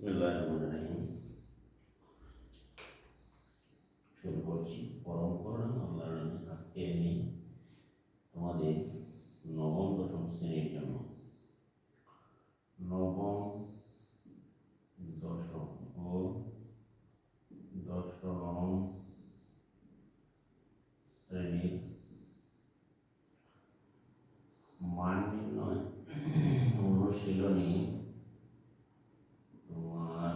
বিসমিল্লাহির রহমানির রহিম শুরু করছি পরম করুন আল্লাহর নামে আজকে আমি তোমাদের নবম দশম শ্রেণির জন্য নবম দশম ও দশম শ্রেণির মান নির্ণয় অনুশীলনী তোমার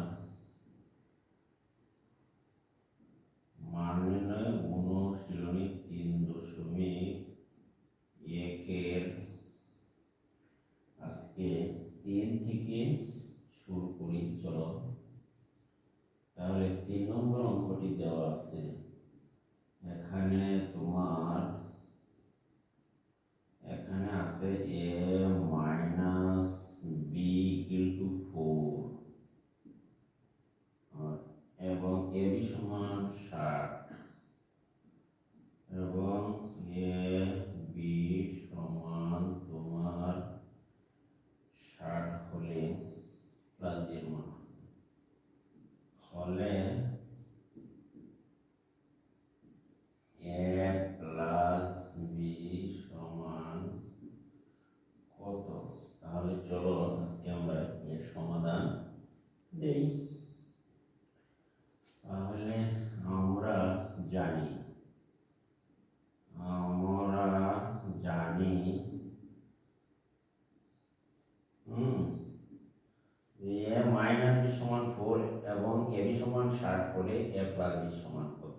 মান নির্ণয় অনুশীলনী তিন দশমিক একের আজকে তিন থেকে শুরু করি, চলো। তাহলে তিন নম্বর অঙ্কটি দেওয়া আছে। এখানে তোমার, এখানে আছে A minus B equal to four এবং এ বি সমান ষাট এবং এ বি সমান তোমার ষাট হলে প্লাস দিয়ে মান হলে এ প্লাস বি সমান কত তাহলে চলো আজকে আমরা এর সমাধান দেই তাহলে আমরা জানি আমরা জানি হুম এ মাইনাস বি সমান ফোর এবং এ বি সমান ষাট হলে এ প্লাস বি সমান কত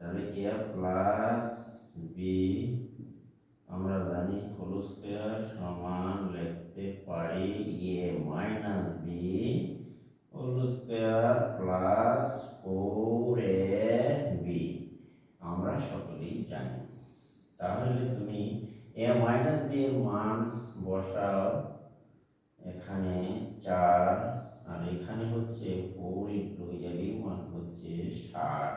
তাহলে এ প্লাস বি আমরা জানি হোল স্কোয়ার সমান লিখতে পারি A minus B whole square plus four A B আমরা সকলেই জানি তাহলে তুমি এ মাইনাস বি এর মান বসাও এখানে চার, আর এখানে হচ্ছে ফোর ইন্টু এর মান হচ্ছে ষাট।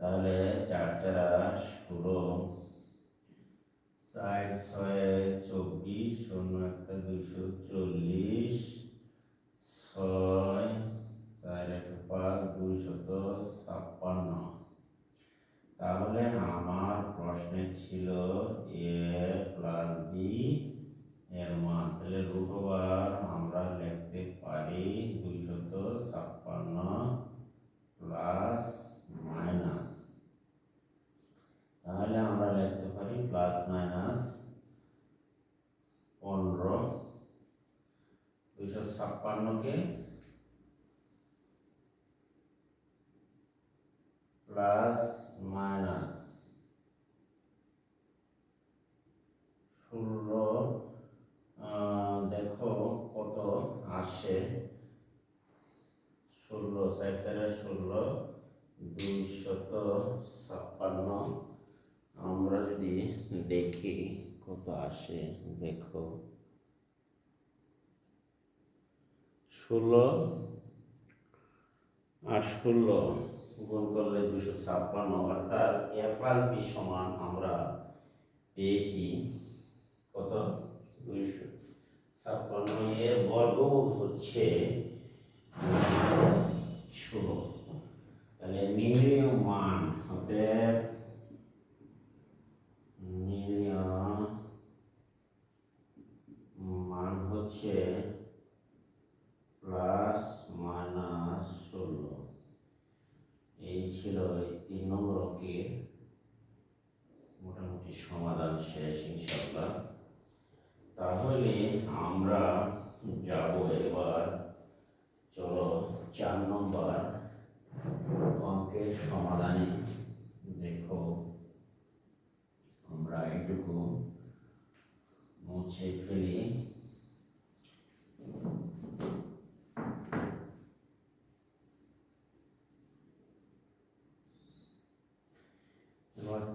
তাহলে চার চারা ষোলো চার ছয় চব্বিশ, শূন্য একটা দুশো চল্লিশ, ছয় চার একটা পাঁচ দুইশত ছাপ্পান্ন। তাহলে আমার প্রশ্নে ছিল এ প্লাস বি এর মান তাহলে আমরা লিখতে পারি দুইশত ছাপ্পান্ন প্লাস মাইনাস। তাহলে আমরা লিখতে পারি প্লাস মাইনাস পনেরো। দুইশো ছাপ্পান্নকে প্লাস মাইনাস ষোলো আহ, দেখো কত আসে ষোলো ষোলো, দুইশত ছাপ্পান্ন। আমরা যদি দেখি কত আসে, দেখো। ষোলো আর ষোলো গুণ করলে দুশো ছাপ্পান্ন, অর্থাৎ এ প্লাস বি সমান আমরা পেয়েছি কত? দুইশো ছাপ্পান্ন। এর বর্গমূল হচ্ছে ষোলো তাহলে নির্ণয় মান অতএব নির্ণয় মান হচ্ছে প্লাস মাইনাস ষোলো এই ছিল এই তিন নম্বর অঙ্কের মোটামুটি সমাধান শেষ ইনশাল্লাহ তাহলে আমরা যাব এবার চলো চার নম্বর অঙ্কের সমাধানে দেখো আমরা এটুকু মুছে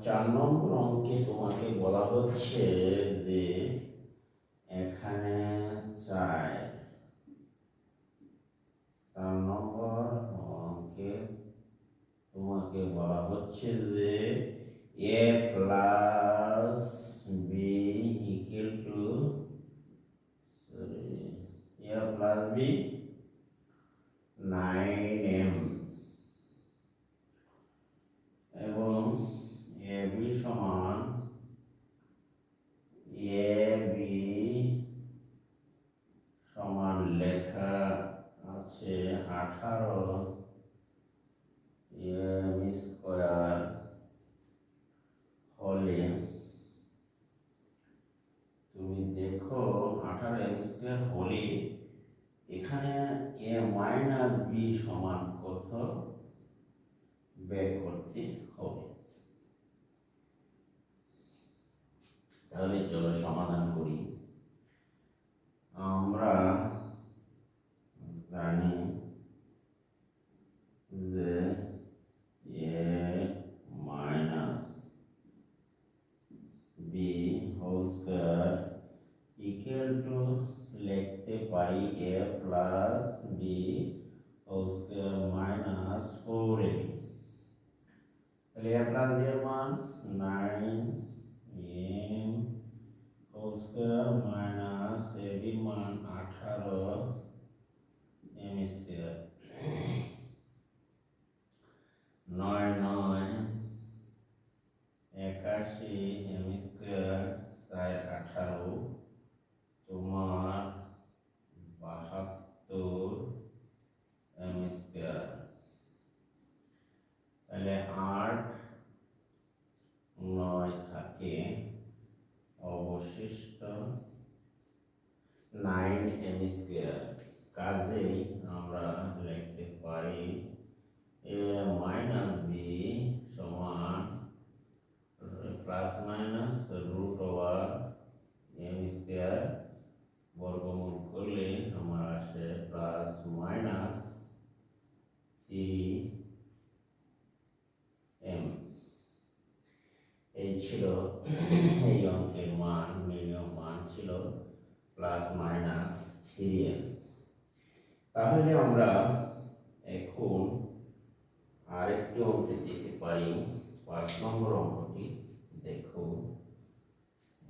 চার নম্বর অঙ্কে তোমাকে বলা হচ্ছে যে এখানে চার চার নম্বর অঙ্কে তোমাকে বলা হচ্ছে যে A plus B equal to sorry A plus B nine M এবং এ বি সমান এ বি সমান লেখা আছে আঠারো এম স্কোয়ার হলে তুমি দেখো আঠারো এম স্কোয়ার হলে এখানে এ মাইনাস বি সমান কত বের করতে হবে তাহলে চলো সমাধান করি আমরা জানি যে A minus B whole square equal to লিখতে পারি A plus B whole square minus four A B তাহলে এ প্লাস বি এর মান nine M whole square minus A B মান আঠারো এম স্কোয়ার নয় নয় একাশি এম স্কোয়ার চার আঠারো তোমার বাহাত্তর এম স্কোয়ার তাহলে আট নয় থাকে অবশিষ্ট নাইন এম স্কোয়ার কাজেই আমরা লিখতে পারি এ মাইনাস বি সমান plus minus root over M square বর্গমূল করলে আমার আসে প্লাস মাইনাস থ্রি এম এই ছিল এই অঙ্কের মান, মিনিমাম মান ছিল প্লাস মাইনাস এম তাহলে আমরা এখন আরেকটি অঙ্কে দিতে পারি। পাঁচ নম্বর অঙ্কটি দেখো।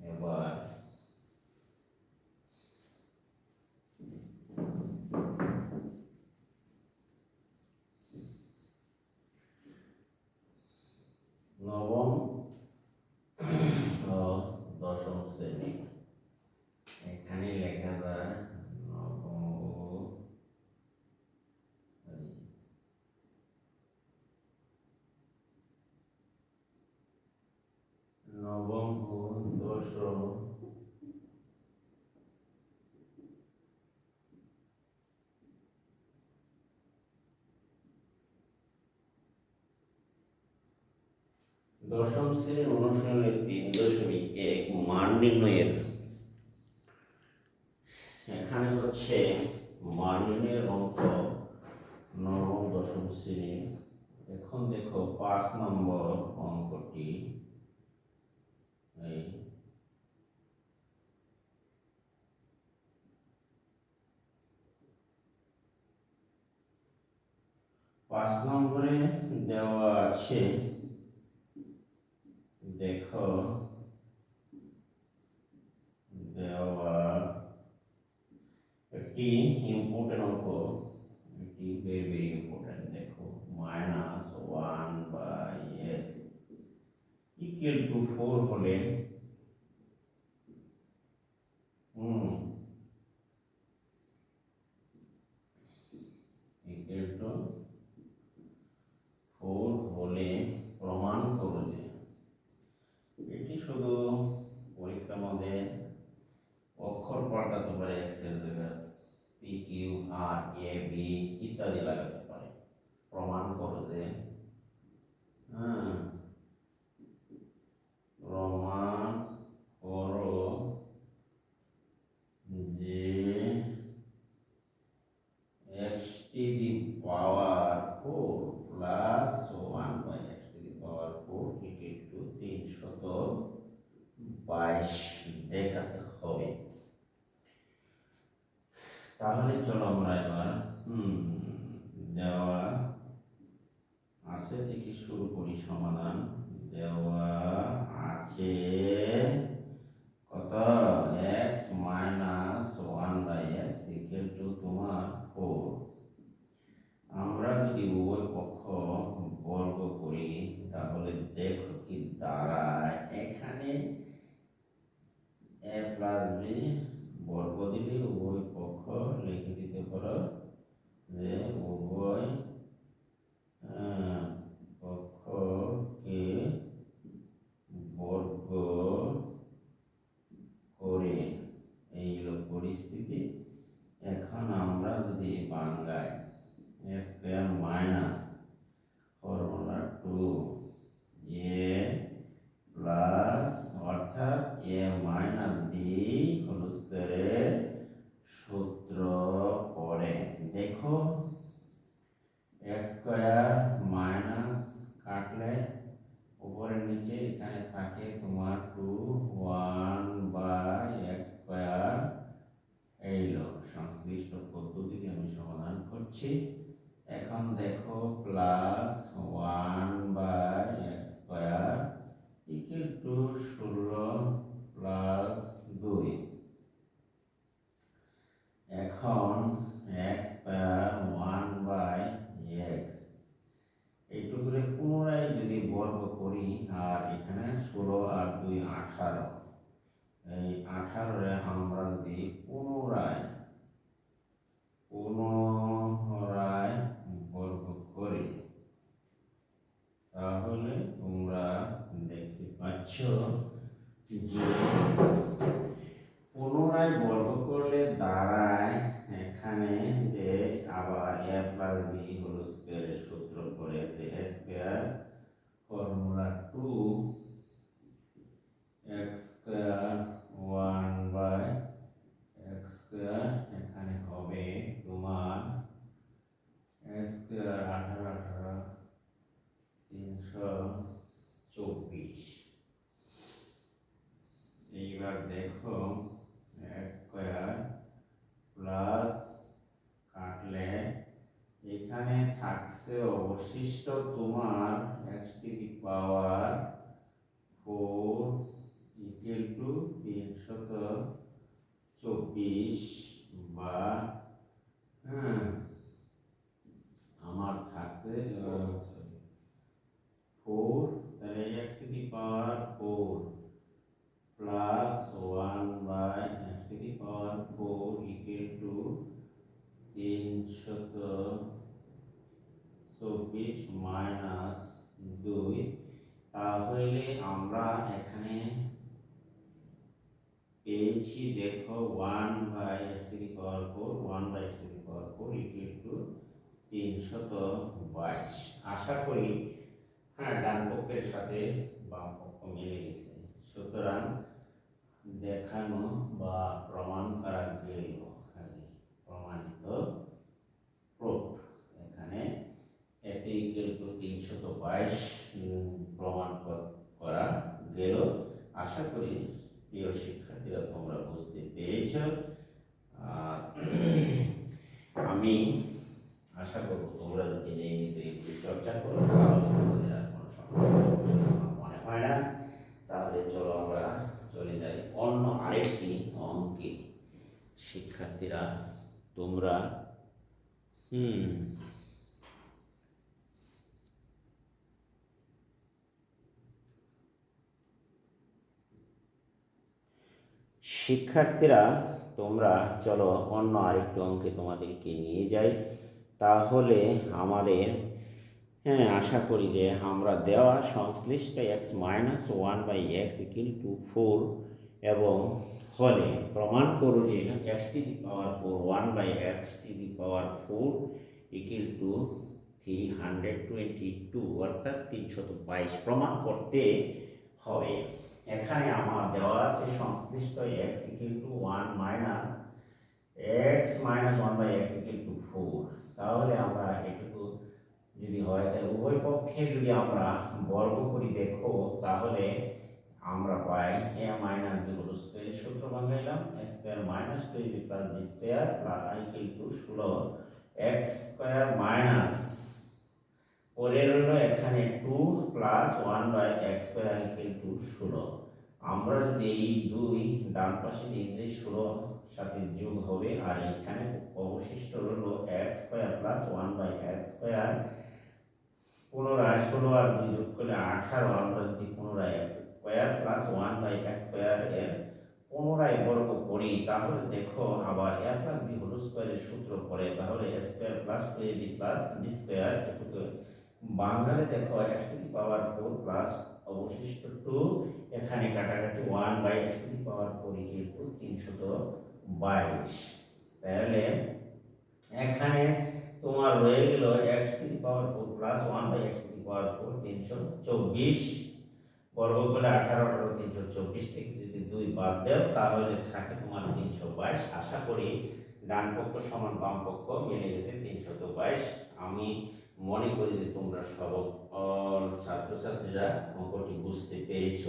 এবার নবম ও দশম শ্রেণি এখানে লেখা যায় নবম ও এই নবম ও দশম দশম শ্রেণির অনুশীলনের তিন দশমিক এক মান নির্ণয়ের। এখানে হচ্ছে মান নির্ণয়ের অঙ্ক নবম দশম শ্রেণির এখন দেখো পাঁচ নম্বর অঙ্কটি। এই পাঁচ নম্বরে দেওয়া আছে দেখো, দেওয়া একটি ইম্পর্টেন্ট অঙ্ক এটি ভেরি ভেরি ইম্পর্টেন্ট দেখো minus one by X equal to four হলে হুম ইকুয়াল টু ফোর হলে প্রমাণ করো যে এটি শুধু পরীক্ষার মধ্যে অক্ষর পাল্টাতে পারে এক্সের জায়গা পি কিউ আর এ বি ইত্যাদি লাগাতে পারে প্রমাণ করো যে হ্যাঁ প্রমাণ করো যে X to the power four plus one by X to the power four equal to তিনশত বাইশ দেখাতে হবে। তাহলে চলো আমরা এবার দেওয়া আছে থেকে শুরু করি সমাধান। হোল স্কোয়ারের সূত্র করে square formula two X square one by X square এখানে হবে তোমার স্কোয়ার আঠারো আঠারো, তিনশো চব্বিশ। এইবার দেখো এক্স স্কোয়ার প্লাস কাটলে এখানে থাকছে অবশিষ্ট তোমার X to the power four equal to তিনশত চব্বিশ বা হ্যাঁ আমার থাকছে ফোর তাহলে X to the power four plus one by X to the power four equal to তিনশত চব্বিশ মাইনাস দুই তাহলে আমরা এখানে পেয়েছি দেখো one by X to the power four one by X to the power four equal to তিনশত বাইশ আশা করি হ্যাঁ ডান পক্ষের সাথে বাম পক্ষ মিলে গেছে সুতরাং দেখানো বা প্রমাণ করা গেল আগে প্রমাণিত প্রুফ এখানে এতে ইকুয়াল টু তিনশত বাইশ প্রমাণ করা গেল। আশা করি প্রিয় শিক্ষার্থীরা তোমরা বুঝতে পেরেছ আর আমি আশা করব তোমরা যদি নিয়মিত একটু চর্চা করো তাহলে তোমাদের আর কোনো সমস্যা আমার মনে হয় না তাহলে চলো আমরা চলে যাই অন্য আরেকটি অঙ্কে শিক্ষার্থীরা তোমরা হুম শিক্ষার্থীরা, তোমরা চলো অন্য আরেকটু অঙ্কে তোমাদেরকে নিয়ে যাই। তাহলে আমাদের হ্যাঁ আশা করি যে আমরা দেওয়া সংশ্লিষ্ট X minus one by X equal to four এবং হলে প্রমাণ করো যে X to the power four one by X to the power four equal to three hundred twenty two অর্থাৎ তিনশত বাইশ প্রমাণ করতে হবে। এখানে আমার দেওয়া আছে সংশ্লিষ্ট X equal to one minus X minus one by X equal to four তাহলে আমরা এটুকু যদি হয়, তাহলে উভয় পক্ষে যদি আমরা বর্গ করি, দেখো, তাহলে আমরা পাই A minus B whole square সূত্র বানাইলাম square minus two B plus B square plus I equal to ষোলো। এক্স স্কোয়ার মাইনাস পরে রইল এখানে two plus one by X square equal to ষোলো। আমরা যদি এই দুই ডান পাশে নিয়ে যে ষোলো সাথে যোগ হবে, আর এখানে অবশিষ্ট রইল X square plus one by X square পুনরায় ষোলো আর দুই যোগ করলে আঠারো, আমরা যদি পুনরায় X square plus one by X square এর পুনরায় বর্গ করি, তাহলে দেখো আবার এ প্লাস বি হোল স্কোয়ারের সূত্র পড়ে, তাহলে square plus two A B plus B square বাংলায় দেখো X to the power four plus অবশিষ্ট টু এখানে কাটাকাটি one by X to the power four equal to তিনশত বাইশ। তাহলে এখানে তোমার রয়ে গেল X to the power four plus one by X to the power four তিনশো চব্বিশ। বর্গ করলে আঠারো আঠারো তিনশো চব্বিশ থেকে যদি দুই বাদ দেও, তাহলে থাকে তোমার তিনশো বাইশ। আশা করি ডান পক্ষ সমান বাম পক্ষ মিলে গেছে তিনশত বাইশ। আমি মনে করি যে তোমরা সব ছাত্রছাত্রীরা অঙ্কটি বুঝতে পেরেছ।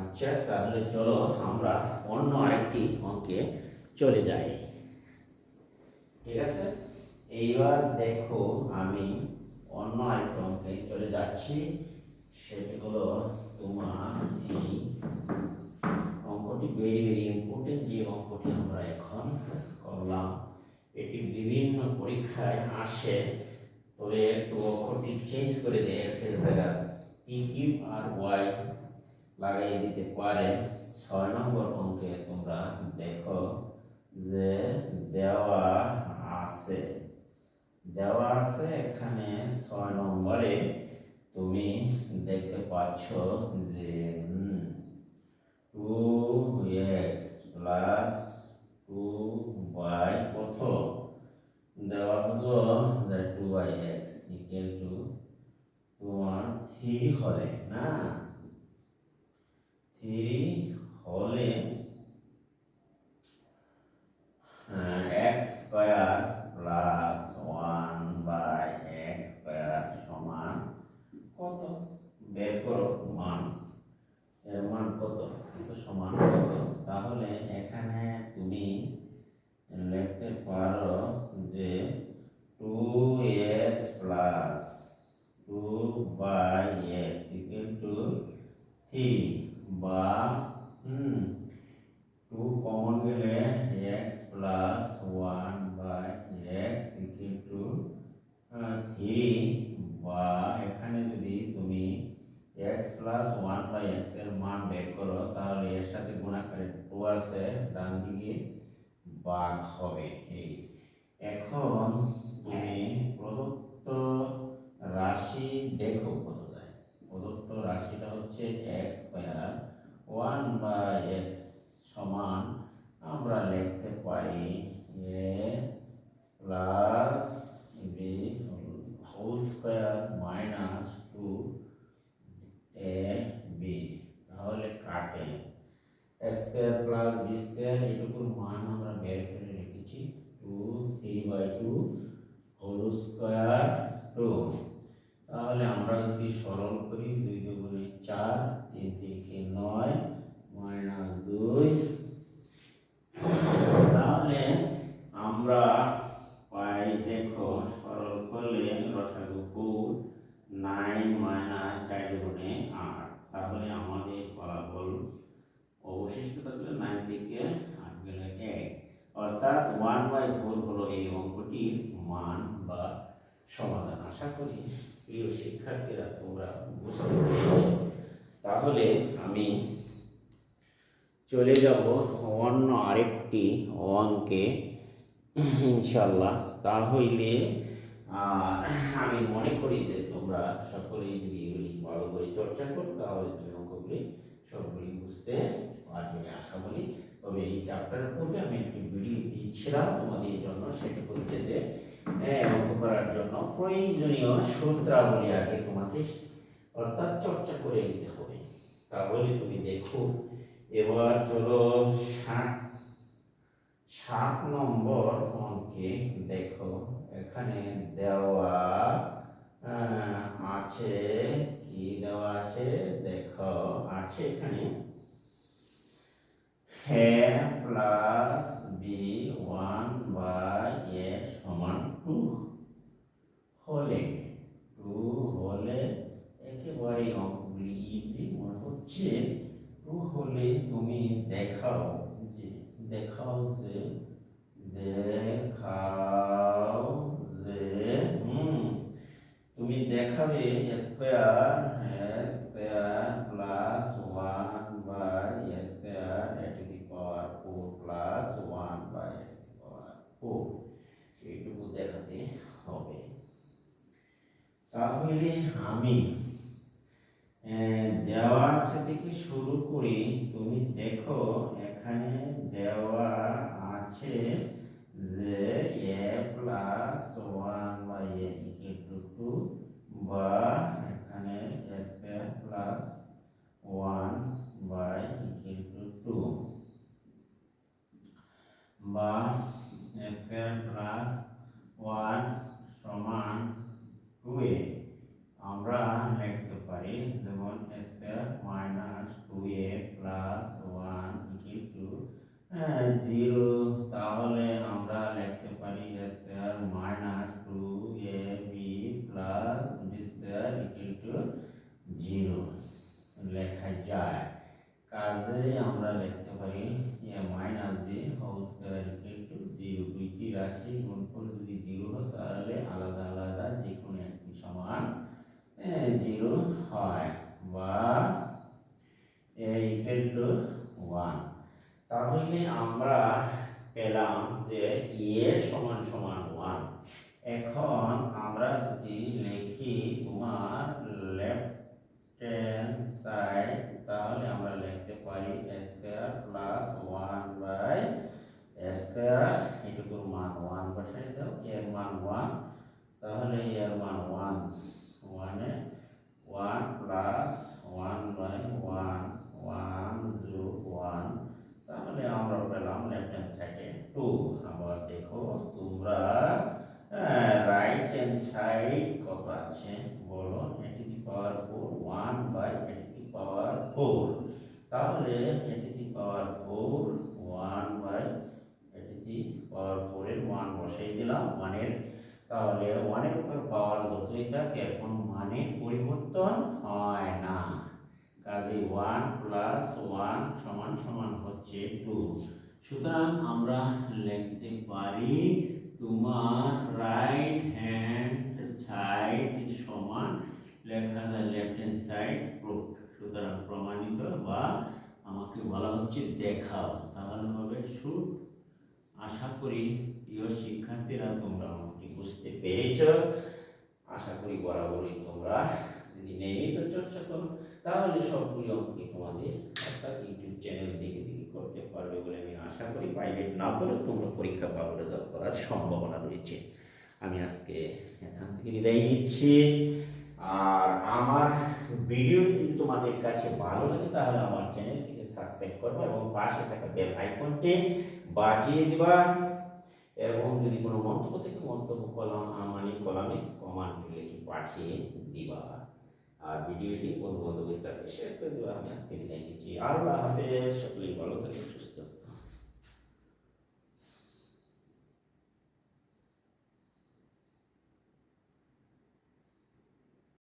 আচ্ছা তাহলে চলো আমরা অন্য আরেকটি অঙ্কে চলে যাই। ঠিক আছে? এইবার দেখো আমি অন্য আরেকটি অঙ্কে চলে যাচ্ছি। সেটি হলো তোমার এই অঙ্কটি ভেরি ভেরি ইম্পর্টেন্ট যে অঙ্কটি আমরা এখন করলাম। এটি বিভিন্ন পরীক্ষায় আসে। তবে একটু অঙ্কটি চেঞ্জ করে দেয় এক্সের জায়গা পি কিউ আর ওয়াই লাগাই দিতে পারে। ছয় নম্বর অঙ্কে তোমরা দেখো যে দেওয়া আছে। দেওয়া আছে এখানে ছয় নম্বরে তুমি দেখতে পাচ্ছ যে two X plus two by কত? দেওয়া হলো যে two by X equal to তোমার থ্রি হলে না? থ্রি হলে X square plus one by X square সমান কত বের করো মান এর মান কত কত সমান কত তাহলে এখানে তুমি লিখতে পারো যে two X plus two by X equal to three বা হুম টু কমন গেলে X plus one by X equal to three বা এখানে যদি তুমি এক্স প্লাস ওয়ান বাই এক্সের মান বের করো তাহলে এর সাথে গুণাকারে টু আছে, ডান দিকে বাঘ হবে। এই, এখন তুমি প্রদত্ত রাশি দেখো কত যায় প্রদত্ত রাশিটা হচ্ছে X square one by X সমান আমরা লিখতে পারি A plus B whole square minus two A B তাহলে কাটে। স্কোয়ার প্লাস বি স্কোয়ার এটুকুর মান আমরা বের করে রেখেছি। Two three by two whole square two তাহলে আমরা যদি সরল করি, দুই দুগুণে চার, তিন তিনকে নয় মাইনাস দুই তাহলে আমরা পাই দেখো সরল করলে রসাগু ফোর নাইন মাইনাস চার দুগুণে আট তাহলে আমাদের ফলাফল অবশিষ্ট থাকলে নাইন থেকে আট গেলে এক অর্থাৎ ওয়ান বাই ফোর হলো এই অঙ্কটির মান বা সমাধান আশা করি প্রিয় শিক্ষার্থীরা, তোমরা বুঝতে তাহলে আমি চলে যাব অন্য আরেকটি অঙ্কে ইনশাল্লাহ তাহলে আর আমি মনে করি যে তোমরা সকলেই যদি এগুলি ভালো করে চর্চা করো, তাহলে তুমি অঙ্কগুলি সবগুলি বুঝতে পারবে আশা করি। তবে এই চ্যাপ্টারের পূর্বে আমি একটি ভিডিও দিচ্ছিলাম, তোমাদের জন্য সেটা হচ্ছে যে হ্যাঁ, অঙ্ক করার জন্য প্রয়োজনীয় সূত্রাবলী আগে তোমাকে অর্থাৎ চর্চা করে নিতে হবে। তাহলে তুমি দেখো এবার চলো ষাট সাত নম্বর অঙ্কে দেখো এখানে দেওয়া আছে কি দেওয়া আছে? দেখো আছে এখানে। A plus B one by A সমান টু হলে। টু হলে একেবারে অঙ্কগুলি ইজি মনে হচ্ছে। টু হলে তুমি দেখাও যে দেখাও যে দেখাও যে, হুম, তুমি দেখাবে স্কোয়ার তাহলে আমি দেওয়া আছে থেকে শুরু করি তুমি দেখো, এখানে দেওয়া আছে যে A plus one by A two বা এখানে স্কোয়ার প্লাস ওয়ান তাহলে আমরা পেলাম যে এ সমান সমান ওয়ান এখন আমরা যদি লিখি তোমার লেফট সাইড তাহলে আমরা লিখতে পারি square plus one by square এটুকুর মান ওয়ান বসাই দাও, এর মান ওয়ান তাহলে এর মান ওয়ান ওয়ানে one plus one by one one যোগ ওয়ান, তাহলে আমরা পেলাম লেফট হ্যান্ড সাইডে টু আবার দেখো, তোমরা রাইট হ্যান্ড সাইড কত আছে? বলো, এটি the power four one by এটি দি পাওয়ার ফোর তাহলে এটি the power four one by এটি দি পাওয়ার ফোরের ওয়ান বসাই দিলাম ওয়ানের তাহলে ওয়ানের উপর পাওয়ার যতই থাকে এখন মানে পরিবর্তন হয় না। কাজে ওয়ান প্লাস ওয়ান সমান সমান হচ্ছে টু সুতরাং আমরা লিখতে পারি তোমার রাইট হ্যান্ড সাইড সমান লেখা যায় লেফট হ্যান্ড সাইড প্রুফ সুতরাং প্রমাণিত বা আমাকে বলা হচ্ছে দেখাও। তাহলে হবে শুট আশা করি প্রিয় শিক্ষার্থীরা তোমরা আমাকে বুঝতে পেরেছ। আশা করি বরাবরই তোমরা যদি করো তাহলে সবগুলি অঙ্কই তোমাদের অর্থাৎ ইউটিউব চ্যানেল দেখে দেখে করতে পারবে বলে আমি আশা করি। প্রাইভেট না করেও তোমরা পরীক্ষা পাবো রেজাল্ট করার সম্ভাবনা রয়েছে। আমি আজকে এখান থেকে বিদায় নিচ্ছি। আর আমার ভিডিও যদি তোমাদের কাছে ভালো লাগে, তাহলে আমার চ্যানেলটিকে সাবস্ক্রাইব করবে এবং পাশে থাকা বেল আইকনটি বাজিয়ে দিবা। এবং যদি কোনো মন্তব্য থেকে, মন্তব্য কলাম মানে কলামে কমান্ড লিখে পাঠিয়ে দিবা। আর ভিডিওটি বন্ধু বান্ধবের কাছে শেয়ার করে দেওয়া আমি আজকে বিদায় নিচ্ছি। আল্লাহ হাফেজ, সকলেই ভালো থাকুন, সুস্থ